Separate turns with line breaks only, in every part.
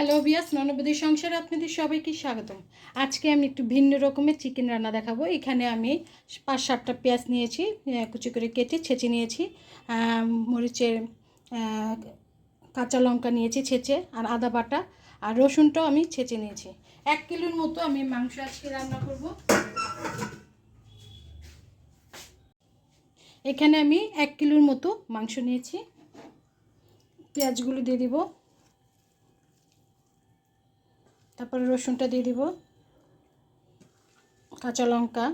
Hello বিয়াস ননবদী সংসারে আপনাদের সবাইকে স্বাগতম। আজকে আমি একটু ভিন্ন রকমের চিকেন রান্না দেখাবো। এখানে আমি পাঁচ সাতটা পেঁয়াজ নিয়েছি কুচি করে কেটে ছেঁচে নিয়েছি মরিচের কাঁচা লঙ্কা নিয়েছি ছেঁচে, আর আদা বাটা, আর রসুনটাও আমি ছেঁচে নিয়েছি। এক কিলোর মতো আমি মাংস আজকে রান্না করব। এখানে আমি এক কিলোর মতো মাংস নিয়েছি। পেঁয়াজগুলো দিয়ে দিব। তারপরে রসুনটা দিয়ে দিব, কাঁচা লঙ্কা,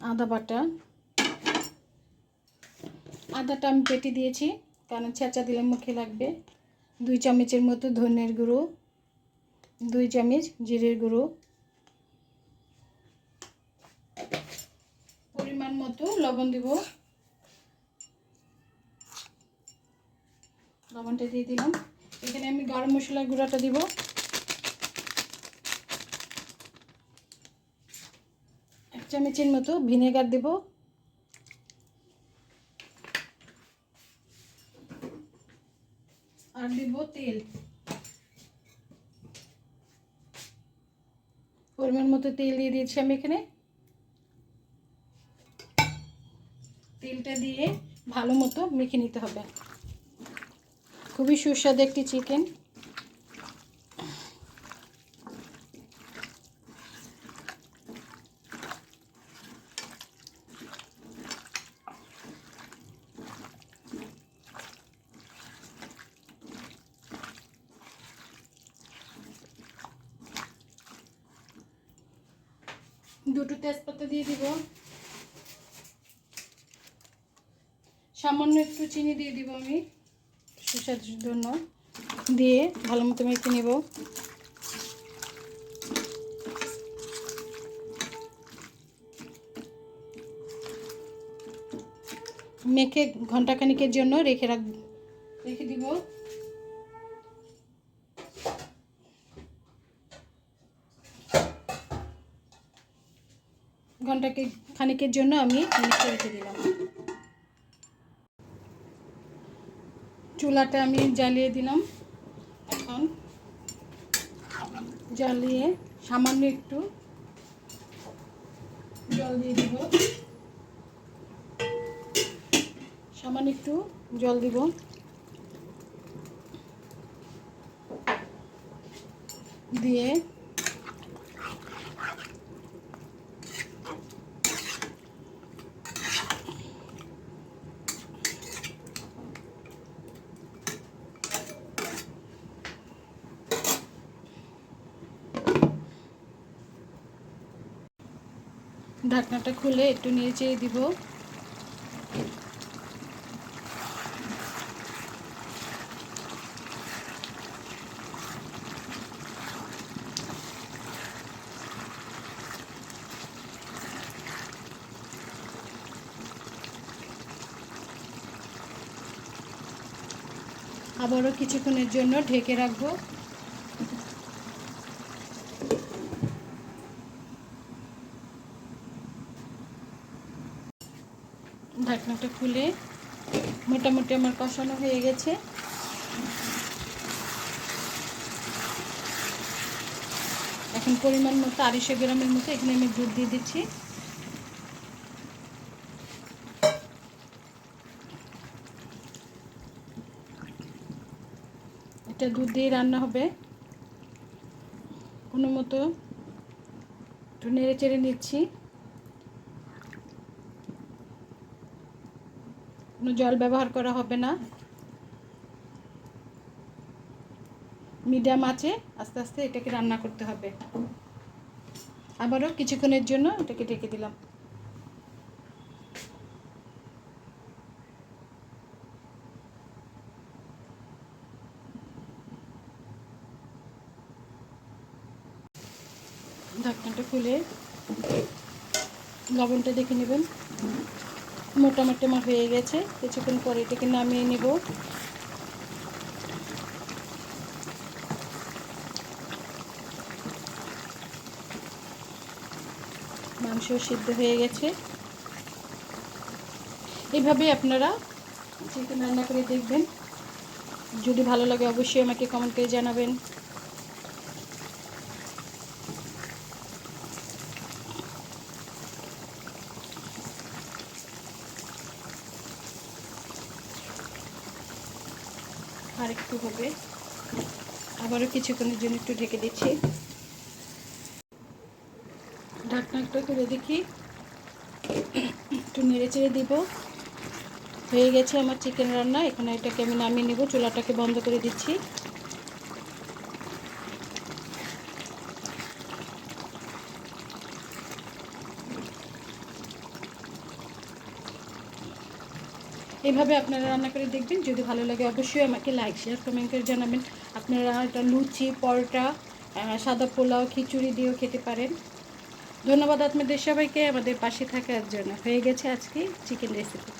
আদা বাটা। আদাটা আমি পেটে দিয়েছি, কারণ ছেঁচা দিলে মুখে লাগবে। দুই চামচের মতো ধনের গুঁড়ো, দুই চামচ জিরের গুঁড়ো। পরিমাণ মতো লবণ দিব। লবণটা দিয়ে দিলাম। এখানে আমি গরম মশলার গুঁড়াটা দিব। চামচের মতো ভিনেগার দেব। আর দেব তেল। পরিমাণ মতো তেল দিয়ে দিয়েছি আমি এখানে। তেলটা দিয়ে ভালো মতো মেখে নিতে হবে। খুবই সুস্বাদু একটি চিকেন। দুটো তেজপাতা দিয়ে দিব। সামান্য একটু চিনি দিয়ে দিব আমি। সুস্বাদুর জন্য। দিয়ে ভালো মতো মেখে নেব। মেখে ঘন্টাখানিকের জন্য রেখে রাখ রেখে দিব। ঘন্টাকে খানিকের জন্য আমি মেখে রেখে দিলাম। চুলাটা আমি জ্বালিয়ে দিলাম। এখন জ্বালিয়ে সামান্য একটু জল দিয়ে দিব। সামান্য একটু জল দিব। দিয়ে ঢাকনাটা খুলে একটু নিয়ে চেড়ে দিব। আবারও কিছুক্ষণের জন্য ঢেকে রাখব। ঢাকনাটা খুলে মোটামুটি আমার কষানো হয়ে গেছে। এখন পরিমাণ মতো আড়াইশো গ্রামের মতো এখানে আমি দুধ দিয়ে দিচ্ছি। এটা দুধ দিয়ে রান্না হবে। কোনো মতো একটু নেড়ে চেড়ে নিচ্ছি। কোনো জল ব্যবহার করা হবে না। মিডিয়াম আছে, আস্তে আস্তে এটাকে রান্না করতে হবে। আবারও কিছুক্ষণের জন্য এটাকে ঢেকে দিলাম। ঢাকনাটা খুলে লবণটা দেখে নেবেন। মোটামুটি আমার হয়ে গেছে। কিছুক্ষণ পরে এটাকে নামিয়ে নিব। মাংস সিদ্ধ হয়ে গেছে। এভাবে আপনারা চিকেন রান্না করে দেখবেন। যদি ভালো লাগে অবশ্যই আমাকে কমেন্ট করে জানাবেন। আর একটু হবে। আবারও কিছুক্ষণের জন্য একটু ঢেকে দিচ্ছি। ঢাকনা একটা করে দেখি। একটু নেড়ে চেড়ে দিব। হয়ে গেছে আমার চিকেন রান্না। এখানে এটাকে আমি নামিয়ে নেব। চুলাটাকে বন্ধ করে দিচ্ছি। এভাবে আপনারা রান্না করে দেখবেন। যদি ভালো লাগে অবশ্যই আমাকে লাইক শেয়ার কমেন্ট করে জানাবেন। আপনারা এটা লুচি, পরোটা সাদা পোলাও, খিচুড়ি দিয়েও খেতে পারেন। ধন্যবাদ আপনাদের সবাইকে। আমাদের পাশে থাকার জন্য হয়ে গেছে আজকে চিকেন রেসিপি